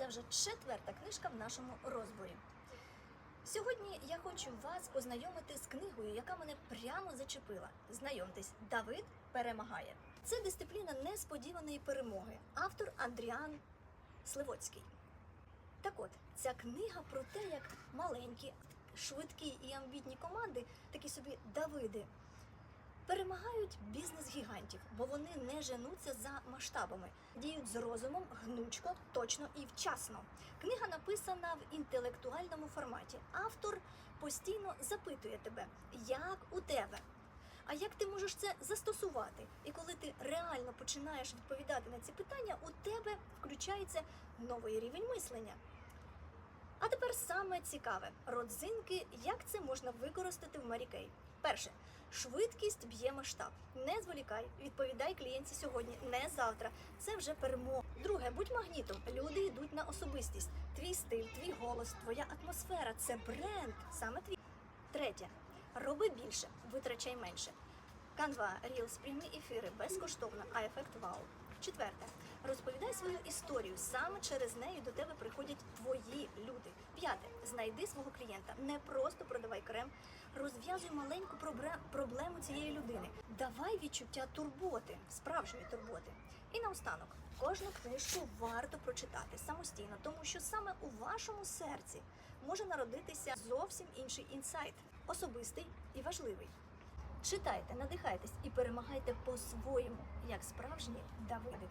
це вже четверта книжка в нашому розборі. Сьогодні я хочу вас познайомити з книгою, яка мене прямо зачепила. Знайомтесь, Давид перемагає. Це дисципліна несподіваної перемоги. Автор Андріан Сливоцький. Так от, ця книга про те, як маленькі, швидкі і амбітні команди, такі собі Давиди, перемагають бізнес-гігантів, бо вони не женуться за масштабами, діють з розумом, гнучко, точно і вчасно. Книга написана в інтелектуальному форматі. Автор постійно запитує тебе, як у тебе. А як ти можеш це застосувати? І коли ти реально починаєш відповідати на ці питання, у тебе включається новий рівень мислення. А тепер саме цікаве родзинки, як це можна використати в Мері Кей. Перше, швидкість б'є масштаб. Не зволікай, відповідай клієнтці сьогодні, не завтра. Це вже перемога. Друге, будь магнітом. Люди йдуть на особистість. Твій стиль, твій голос, твоя атмосфера це бренд, саме твій. Третє, роби більше, витрачай менше. Canva Reels прямі ефіри безкоштовно, а ефект вау. Четверте, розповідай свою історію. Саме через неї до тебе приходять твої люди. Знайди свого клієнта. Не просто продавай крем, розв'язуй маленьку проблему цієї людини. Давай відчуття турботи, справжньої турботи. І наостанок, кожну книжку варто прочитати самостійно, тому що саме у вашому серці може народитися зовсім інший інсайт, особистий і важливий. Читайте, надихайтесь і перемагайте по-своєму, як справжні Давиди.